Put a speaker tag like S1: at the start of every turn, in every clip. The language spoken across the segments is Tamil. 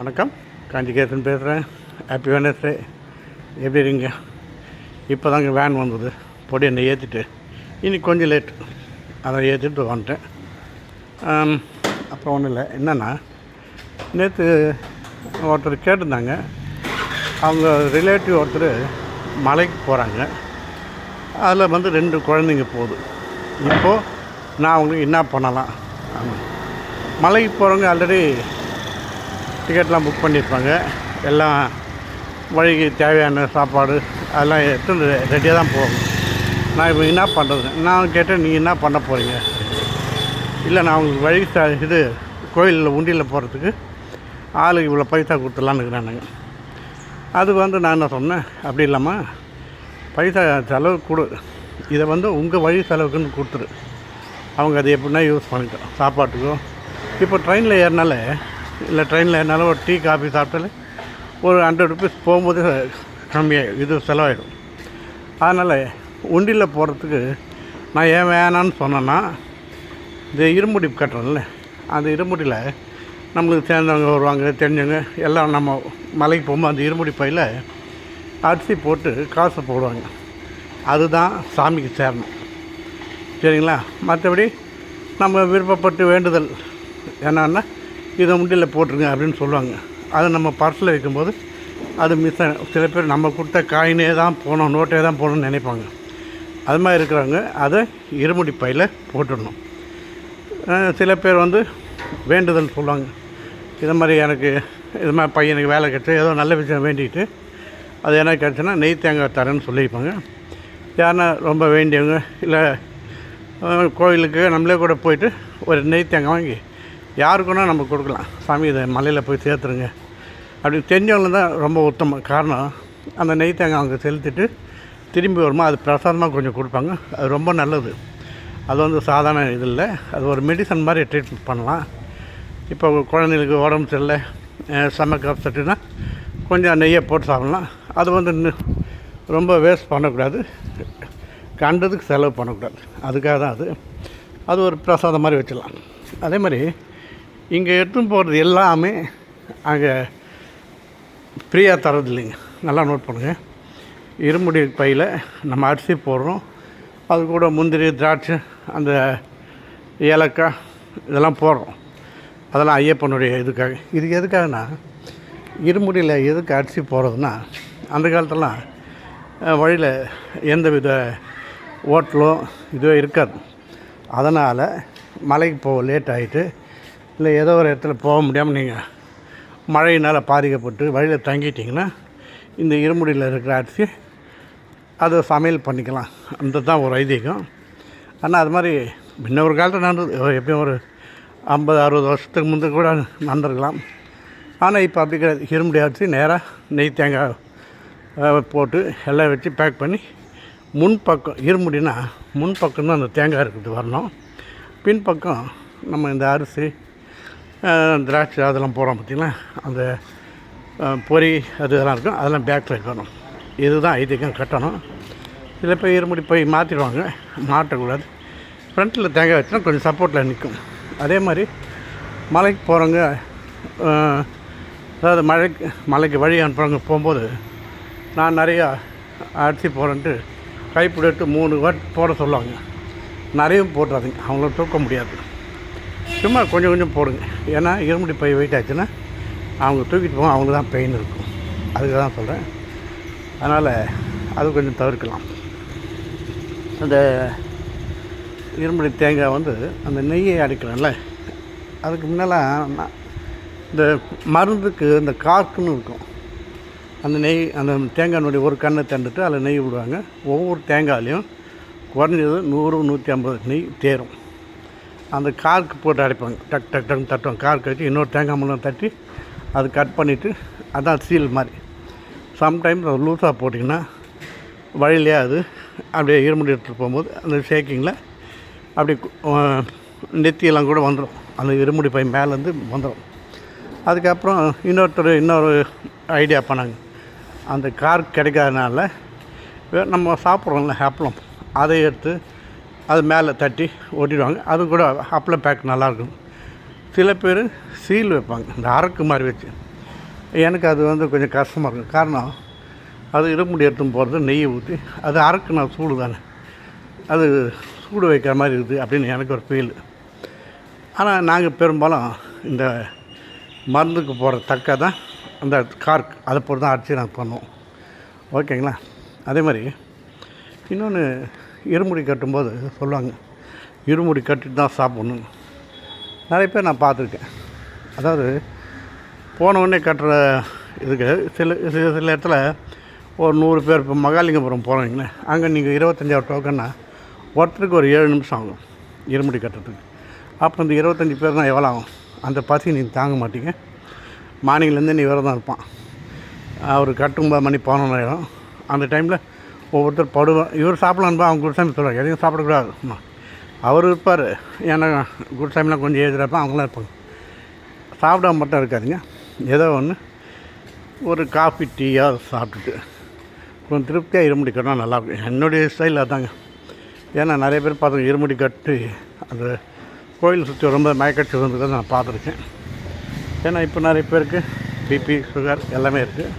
S1: வணக்கம். காஞ்சிகேசன் பேசுகிறேன் ஹாப்பி வெனஸ்டே எப்படி இருங்க இப்போ தாங்க வேன் வந்தது. பொடி என்னை ஏற்றிட்டு இன்னைக்கு கொஞ்சம் லேட் அதை ஏற்றிட்டு வந்துட்டேன். அப்புறம் ஒன்றும் இல்லை. என்னென்னா நேற்று ஒருத்தர் கேட்டிருந்தாங்க. அவங்க ரிலேட்டிவ் ஒருத்தர் மலைக்கு போகிறாங்க அதில் வந்து ரெண்டு குழந்தைங்க போகுது. இப்போது நான் அவங்களுக்கு என்ன பண்ணலாம்? ஆமாம். மலைக்கு போகிறவங்க ஆல்ரெடி டிக்கெட்லாம் புக் பண்ணியிருப்பாங்க. எல்லாம் வழிக்கு தேவையான சாப்பாடு அதெல்லாம் எடுத்து ரெடியாக தான் போகணும். நான் இப்போ என்ன பண்ணுறது நான் கேட்டேன் நீங்கள் என்ன பண்ண போகிறீங்க இல்லை நான் உங்களுக்கு வழி இது கோயிலில் உண்டியில் போகிறதுக்கு ஆளுக்கு இவ்வளோ பைசா கொடுத்துடலான்னு இருக்கிறானுங்க அது வந்து நான் என்ன சொன்னேன்? அப்படி இல்லாமல் பைசா செலவு கொடு. இதை வந்து உங்கள் வழி செலவுக்குன்னு கொடுத்துரு. அவங்க அதை எப்படின்னா யூஸ் பண்ணிட்டோம் சாப்பாட்டுக்கும். இப்போ ட்ரெயினில் ஏறினால இல்லை ட்ரெயினில் என்னாலும் ஒரு டீ காஃபி சாப்பிட்டாலே ஒரு ஹண்ட்ரட் ருபீஸ் போகும்போது கம்மியாகும் இது செலவாயிடும். அதனால் உண்டியில் போகிறதுக்கு நான் ஏன் வேணான்னு சொன்னேன்னா இந்த இருமுடி கட்டுறோம்ல அந்த இருமுடியில் நம்மளுக்கு சேர்ந்தவங்க வருவாங்க தெரிஞ்சவங்க எல்லாம் நம்ம மலைக்கு போகும்போது அந்த இருமுடி பையில் அரிசி போட்டு காசை போடுவாங்க. அதுதான் சாமிக்கு சேரணும். சரிங்களா? மற்றபடி நம்ம விருப்பப்பட்டு வேண்டுதல் என்னன்னா இதை முண்டியில் போட்டுருங்க அப்படின்னு சொல்லுவாங்க. அதை நம்ம பர்ஸில் வைக்கும்போது அது மிஸ் சில பேர் நம்ம கொடுத்த காயினே தான் போகணும் நோட்டே தான் போகணும்னு நினைப்பாங்க. அது மாதிரி இருக்கிறவங்க அதை இருமுடி பையில் போட்டுடணும். சில பேர் வந்து வேண்டுதல் சொல்லுவாங்க. இது மாதிரி எனக்கு இது மாதிரி பையனுக்கு வேலை கிடச்சி ஏதோ நல்ல விஷயம் வேண்டிட்டு அது என்ன கிடச்சுன்னா நெய் தேங்காய் தரேன்னு சொல்லியிருப்பாங்க. யாருன்னா ரொம்ப வேண்டியவங்க இல்லை கோயிலுக்கு நம்மளே கூட போயிட்டு ஒரு நெய் தேங்காய் வாங்கி யாருக்குன்னா நம்ம கொடுக்கலாம். சாமி இதை மலையில் போய் சேர்த்துருங்க அப்படி தெரிஞ்சவங்க தான் ரொம்ப உத்தமம் காரணம். அந்த நெய் தேங்காய் அவங்க செலுத்திட்டு திரும்பி வருமா அது பிரசாதமாக கொஞ்சம் கொடுப்பாங்க. அது ரொம்ப நல்லது. அது வந்து சாதாரண இது இல்லை. அது ஒரு மெடிசன் மாதிரி ட்ரீட்மெண்ட் பண்ணலாம். இப்போ குழந்தைங்களுக்கு உடம்பு சரியில்லை ஸ்டமக் அப்செட்டுனா கொஞ்சம் நெய்யை போட்டு சாப்பிட்லாம். அது வந்து ரொம்ப வேஸ்ட் பண்ணக்கூடாது. கண்டதுக்கு செலவு பண்ணக்கூடாது. அதுக்காக தான் அது. அது ஒரு பிரசாதம் மாதிரி வச்சிடலாம் அதே மாதிரி இங்கே எடுத்துன்னு போகிறது எல்லாமே அங்கே ஃப்ரீயாக தரது இல்லைங்க. நல்லா நோட் பண்ணுங்கள் இருமுடி பையில் நம்ம அரிசி போடுறோம். அது கூட முந்திரி திராட்சை அந்த ஏலக்காய் இதெல்லாம் போடுறோம். அதெல்லாம் ஐயப்பனுடைய இதுக்காக. இது எதுக்காகனா இருமுடியில் எதுக்கு அரிசி போடுறதுன்னா அந்த காலத்துலலாம் வழியில் எந்த வித ஓட்டலோ இதுவும் இருக்காது. அதனால் மலைக்கு போக லேட் ஆகிட்டு இல்லை ஏதோ ஒரு இடத்துல போக முடியாமல் நீங்கள் மழையினால் பாதிக்கப்பட்டு வழியில் தங்கிட்டிங்கன்னா இந்த இருமுடியில் இருக்கிற அரிசி அதை சமையல் பண்ணிக்கலாம். அந்த தான் ஒரு ஐதீகம். ஆனால் அது மாதிரி முன்ன ஒரு காலத்தில் நடந்தது. எப்பயும் ஒரு ஐம்பது அறுபது வருஷத்துக்கு முந்தைய கூட நடந்திருக்கலாம். ஆனால் இப்போ அப்படி கிடையாது. இருமுடி அரிசி நேராக நெய் தேங்காய் போட்டு எல்லாம் வச்சு பேக் பண்ணி முன்பக்கம் இருமுடினா முன்பக்கம் தான் அந்த தேங்காய் இருக்கிறது வரணும். பின்பக்கம் நம்ம இந்த அரிசி திராட்சை அதெல்லாம் போடுறோம் பார்த்திங்கன்னா அந்த பொறி பொரி அது இதெல்லாம் இருக்கும். அதெல்லாம் பேக்கில் இருக்கணும் இதுதான் ஐதீகம் கட்டணும். இதில் போய் இருமுடி போய் மாற்றிடுவாங்க மாட்டக்கூடாது. ஃப்ரண்ட்டில் தேங்காய் வச்சுனா கொஞ்சம் சப்போர்ட்டில் நிற்கும் அதே மாதிரி மலைக்கு போகிறவங்க அதாவது மழைக்கு மலைக்கு வழி அனுப்புகிறவங்க போகும்போது நான் நிறையா அரிசி போகிறேன்ட்டு கைப்பிடிட்டு மூணு வாட் போட சொல்லுவாங்க. நிறையும் போட்டுறாதீங்க. அவங்கள தூக்க முடியாது. சும்மா கொஞ்சம் கொஞ்சம் போடுங்க. ஏன்னா இருமுடி பை வெயிட் ஆச்சுன்னா அவங்க தூக்கிட்டு போக அவங்களுக்கு தான் பெயின் இருக்கும். அதுக்கு தான் சொல்கிறேன் அதனால் அது கொஞ்சம் தவிர்க்கலாம். அந்த இருமுடி தேங்காய் வந்து அந்த நெய்யை அடிக்கிறோம்ல அதுக்கு முன்னெல்லாம் நான் இந்த மருந்துக்கு இந்த கார்க்குன்னு இருக்கும். அந்த நெய் அந்த தேங்காயினுடைய ஒரு கண்ணை தண்டுட்டு அதில் நெய் விடுவாங்க. ஒவ்வொரு தேங்காயிலையும் குறைஞ்சது நூறு நூற்றி ஐம்பது நெய் தேரும். அந்த கார்க்கு போட்டு அடைப்பாங்க. டக் டக் டக்னு தட்டுவாங்க. கார்க்கு வச்சு இன்னொரு தேங்காய் மூலம் தட்டி அது கட் பண்ணிவிட்டு அதான் சீல் மாதிரி. சம்டைம்ஸ் அது லூஸாக போட்டிங்கன்னா வழியிலே அது அப்படியே இருமுடி எடுத்துகிட்டு போகும்போது அந்த ஷேக்கிங்கில் அப்படி நெத்தியெல்லாம் கூட வந்துடும் அந்த இருமுடி பை மேலேருந்து வந்துடும் அதுக்கப்புறம் இன்னொருத்தர் இன்னொரு ஐடியா பண்ணாங்க. அந்த கார் கிடைக்காதனால நம்ம சாப்பிட்றோம்ல அப்பளம். அதை எடுத்து அது மேலே தட்டி ஒட்டிடுவாங்க அது கூட அப்பளம் பேக் நல்லாயிருக்கும். சில பேர் சீல் வைப்பாங்க. இந்த அரக்கு மாதிரி வச்சு. எனக்கு அது வந்து கொஞ்சம் கஷ்டமாக இருக்கும். காரணம் அது இருமுடி எடுத்துன்னு போகிறது நெய்யை ஊற்றி அது அரைக்குன சூடு தானே. அது சூடு வைக்கிற மாதிரி இருக்குது அப்படின்னு எனக்கு ஒரு ஃபீல் ஆனால் நாங்கள் பெரும்பாலும் இந்த மருந்துக்கு போகிற தக்க தான் அந்த கார்க். அதை பொறுத்து தான் அடித்து நாங்கள் பண்ணுவோம். ஓகேங்களா? அதே மாதிரி இன்னொன்று இருமுடி கட்டும்போது சொல்லுவாங்க இருமுடி கட்டிட்டு தான் சாப்பிட்ணும். நிறைய பேர் நான் பார்த்துருக்கேன். அதாவது போனவுடனே கட்டுற இதுக்கு சில சில சில இடத்துல ஒரு நூறு பேர் இப்போ மகாலிங்கபுரம் போகிறீங்களே அங்கே நீங்கள் இருபத்தஞ்சாயிரம் டோக்கன்னா ஒருத்தருக்கு ஒரு ஏழு நிமிஷம் ஆகும் இருமுடி கட்டுறதுக்கு. அப்போ இந்த இருபத்தஞ்சி பேர் தான் எவ்வளோ ஆகும்? அந்த பசி நீங்கள் தாங்க மாட்டீங்க. மார்னிங்லேருந்து நீ விரதம் இருப்பான். அவர் கட்டும்போது மணி பதினொன்றாயிரம் அந்த டைமில் ஒவ்வொருத்தர் படுவோம் இவர் சாப்பிடலான்பா அவங்க குட் சொல்கிறார் எதையும் சாப்பிடக்கூடாது. அவர் இருப்பார். ஏன்னா குட் கொஞ்சம் எழுதுகிறப்ப அவங்களாம் இருப்பாங்க. சாப்பிடாம மட்டும் இருக்காதுங்க. ஏதோ ஒன்று ஒரு காஃபி டீயாக சாப்பிட்டுட்டு. கொஞ்சம் திருப்தியாக இருமுடி கட்டினா நல்லாயிருக்கும் என்னுடைய ஸ்டைல் அதாங்க. ஏன்னா நிறைய பேர் பார்த்து இருமுடி கட்டி அந்த கோயில் சுற்றி ரொம்ப மயக்கட்சி வந்து நான் பார்த்துருக்கேன். ஏன்னா இப்போ நிறைய பேருக்கு பிபி சுகர் எல்லாமே இருக்குது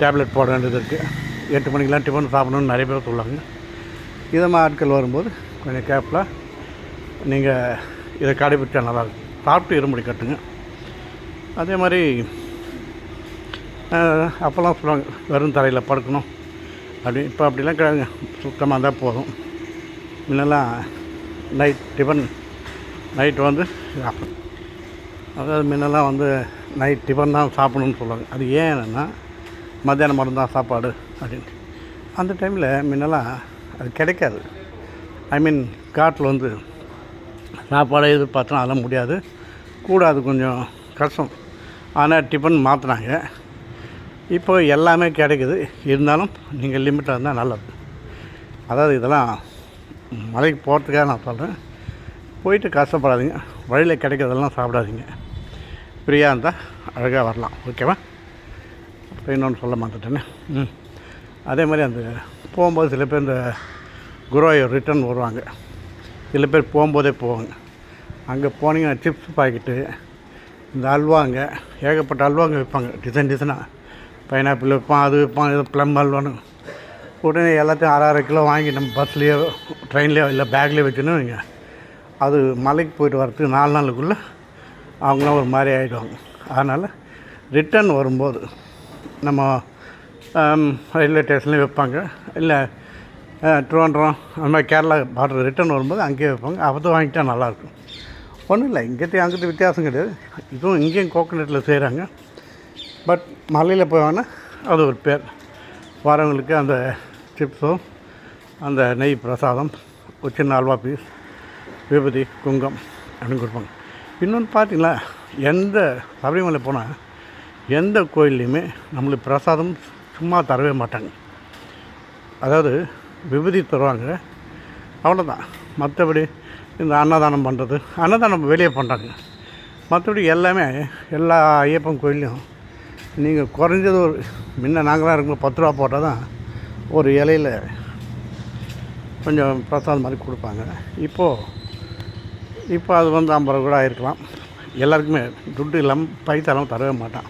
S1: டேப்லெட் போட வேண்டியது இருக்குது எட்டு மணிக்கெலாம் டிஃபன் சாப்பிடணும்னு நிறைய பேர் சொல்லுவாங்க. இதை மாதிரி ஆட்கள் வரும்போது கொஞ்சம் கேர்ஃபுல்லாக நீங்கள் இதை கடைபிடிச்சா நல்லாயிருக்கும் சாப்பிட்டு இருமுடி கட்டுங்க. அதே மாதிரி அப்போல்லாம் சொல்லுவாங்க வெறும் தரையில் படுக்கணும். அப்படி இப்போ அப்படிலாம் கிடையாதுங்க. சுத்தமாக இருந்தால் போதும். முன்னெல்லாம் நைட் டிஃபன் நைட் வந்து அதாவது முன்னெல்லாம் வந்து நைட் டிஃபன் தான் சாப்பிடணும்னு சொல்லுவாங்க. அது ஏன்னா மத்தியானம் மட்டும்தான் சாப்பாடு. அப்படின்ட்டு அந்த டைமில் முன்னெல்லாம் அது கிடைக்காது. ஐ மீன் காட்டில் வந்து சாப்பாடு எதிர்பார்த்தோம் அதெல்லாம் முடியாது. கூடாது கொஞ்சம் கஷ்டம். ஆனால் டிஃபன் மாற்றினாங்க இப்போ எல்லாமே கிடைக்குது. இருந்தாலும் நீங்கள் லிமிட்டாக இருந்தால் நல்லது. அதாவது இதெல்லாம் மலைக்கு போகிறதுக்காக நான் சொல்கிறேன் போயிட்டு கஷ்டப்படாதீங்க. வழியில் கிடைக்கிறதெல்லாம் சாப்பிடாதீங்க. ஃப்ரீயாக இருந்தால் அழகாக வரலாம். ஓகேவா? அப்புறம் இன்னொன்று சொல்ல மாட்டேட்டேனே ம். அதே மாதிரி அந்த போகும்போது சில பேர் இந்த குரோயர் ரிட்டர்ன் வருவாங்க. சில பேர் போகும்போதே போவாங்க. அங்கே போனீங்கன்னா சிப்ஸ் பாக்கெட்டு இந்த அல்வாங்க ஏகப்பட்ட அல்வாங்க விற்பாங்க. டிசைன் டிசைனாக பைனாப்பிள் விற்பான் அது விற்பான் இது ப்ளம் அல்வான்னு. உடனே எல்லாத்தையும் அரை அரை கிலோ வாங்கி நம்ம பஸ்லேயோ ட்ரெயின்லேயோ இல்லை பேக்லேயோ வச்சுன்னு வைங்க. அது மலைக்கு போயிட்டு வரதுக்கு நாலு நாளுக்குள்ளே அவங்களாம் ஒரு மாதிரி ஆகிடுவாங்க அதனால் ரிட்டர்ன் வரும்போது நம்ம ரயில்வே ஸ்டேஷன்லேயும் வைப்பாங்க. இல்லை ட்ரிவாண்ட்ரம் அந்த மாதிரி கேரளா பார்டர் ரிட்டர்ன் வரும்போது அங்கேயே வைப்பாங்க. அப்போ வாங்கிட்டா நல்லாயிருக்கும். ஒன்றும் இல்லை இங்கேத்தையும் அங்கிட்ட வித்தியாசம் கிடையாது. இதுவும் இங்கேயும் கோக்கனட்டில் செய்கிறாங்க. பட் மலையில் போய் வாங்கினா அது ஒரு பேர். வரவங்களுக்கு அந்த சிப்ஸும் அந்த நெய் பிரசாதம் ஒரு சின்ன அல்வா பீஸ் விபதி குங்கம் அப்படின்னு கொடுப்பாங்க. இன்னொன்று பார்த்தீங்களா எந்த சபரிமலை போனால் எந்த கோயில்லையுமே நம்மளுக்கு பிரசாதம் சும்மா தரவே மாட்டாங்க. அதாவது விபூதி தருவாங்க. அவ்வளோதான் மற்றபடி இந்த அன்னதானம் பண்ணுறது அன்னதானம் வெளியே பண்ணுறாங்க மற்றபடி எல்லாமே எல்லா ஐயப்பன் கோயில்லையும் நீங்கள் குறைஞ்சது ஒரு முன்ன நாங்களாம் இருக்கும்போது பத்து ரூபா போட்டால் தான் ஒரு இலையில் கொஞ்சம் பிரசாதம் மாதிரி கொடுப்பாங்க. இப்போது இப்போ அது வந்து ஐம்பது ரூபா கூட ஆயிருக்கலாம். எல்லாருக்குமே துட்டு இல்லாமல் பைசா இல்லாமல் தரவே மாட்டான்.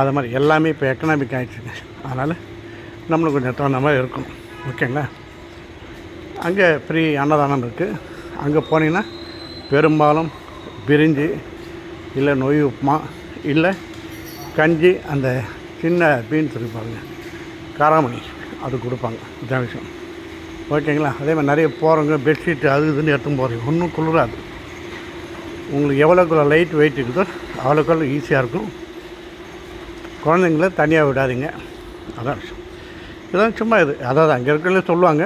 S1: அது மாதிரி எல்லாமே இப்போ எக்கனாமிக் ஆகிடுச்சுங்க அதனால் நம்மளுக்கு கொஞ்சம் தகுந்த மாதிரி இருக்கணும். ஓகேங்களா? அங்கே ஃப்ரீ அன்னதானம் இருக்குது அங்கே போனீங்கன்னா பெரும்பாலும் பிரிஞ்சு இல்லை நொய் உப்புமா இல்லை கஞ்சி அந்த சின்ன பீன்ஸ் இருப்பாங்க காராமணி அது கொடுப்பாங்க. இதான் விஷயம். ஓகேங்களா? அதே மாதிரி நிறைய போகிறவங்க பெட்ஷீட்டு அது இதுன்னு எடுத்துன்னு போகிறீங்க ஒன்றும் குளிராது. உங்களுக்கு எவ்வளோக்குள்ள லைட் வெயிட் இருக்குதோ அவ்வளோக்குள்ள ஈஸியாக இருக்கும். குழந்தைங்கள தனியாக விடாதீங்க. அதான். விஷயம் இதெல்லாம் சும்மா இது. அதாவது அங்கே இருக்கிறவங்களே சொல்லுவாங்க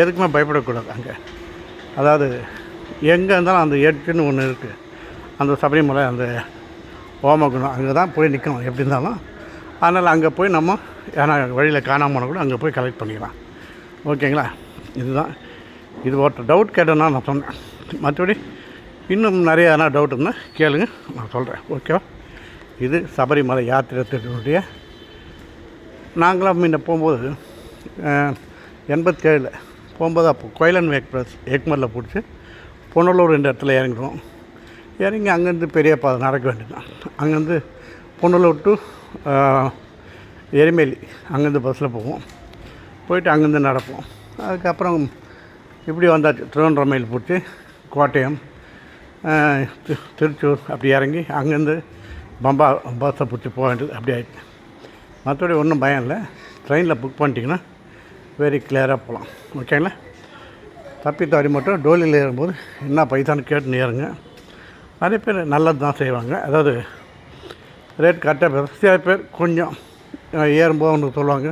S1: எதுக்குமே பயப்படக்கூடாது அங்கே. அதாவது எங்கே இருந்தாலும் அந்த எட்டுன்னு ஒன்று இருக்குது அந்த சபரிமலை அந்த ஓமகுணம் அங்கே தான் போய் நிற்கணும் எப்படி இருந்தாலும். அதனால் அங்கே போய் நம்ம ஏன்னா வழியில் காணாமல் போனால் கூட அங்கே போய் கலெக்ட் பண்ணிக்கலாம். ஓகேங்களா? இதுதான். இது ஒருத்தர் டவுட் கேட்டேன்னா நான் சொன்னேன். மற்றபடி இன்னும் நிறைய எதனா டவுட் இருந்தால் கேளுங்க நான் சொல்கிறேன் ஓகேவா? இது சபரிமலை யாத்திரை திட்டத்தினுடைய நாங்களாம் முன்ன போகும்போது எண்பத்தேழில் போகும்போது அப்போ கோயிலன் எக்ஸ்பிரஸ் எக்மரில் பிடிச்சி பொன்னலூர் ரெண்டு இடத்துல இறங்கிடுவோம் இறங்கி அங்கேருந்து பெரிய பாதை நடக்க வேண்டியதுதான். அங்கேருந்து பொன்னலூர் டு எரிமேலி அங்கேருந்து பஸ்ஸில் போவோம். போயிட்டு அங்கேருந்து நடப்போம். அதுக்கப்புறம் இப்படி வந்தாச்சு. திருவண்ணாமலை மயில் பிடிச்சி கோட்டயம் திருச்சூர் அப்படி இறங்கி அங்கேருந்து பம்பா பஸ்ஸை பிடிச்சி போக வேண்டியது அப்படி ஆயிடுச்சு. மற்றபடி ஒன்றும் பயம் இல்லை. ட்ரெயினில் புக் பண்ணிட்டீங்கன்னா வெரி கிளியராக போகலாம். ஓகேங்களா தப்பி தவறி மட்டும் டோலியில் ஏறும்போது என்ன பைசான்னு கேட்டுன்னு ஏறுங்க. நிறைய பேர் நல்லது தான் செய்வாங்க. அதாவது ரேட் கரெக்டாக பேச சில பேர் கொஞ்சம் ஏறும்போது ஒன்று சொல்லுவாங்க.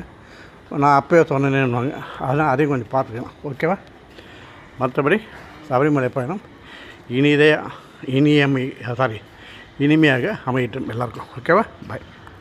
S1: நான் அப்போயே சொன்னேன்னுவாங்க. அதெல்லாம் அதையும் கொஞ்சம் பார்த்துக்கலாம். ஓகேவா மற்றபடி சபரிமலை பயணம் இனிதே இனியமை சாரி இனிமையாக அமையட்டும் எல்லாருக்கும். ஓகேவா பாய்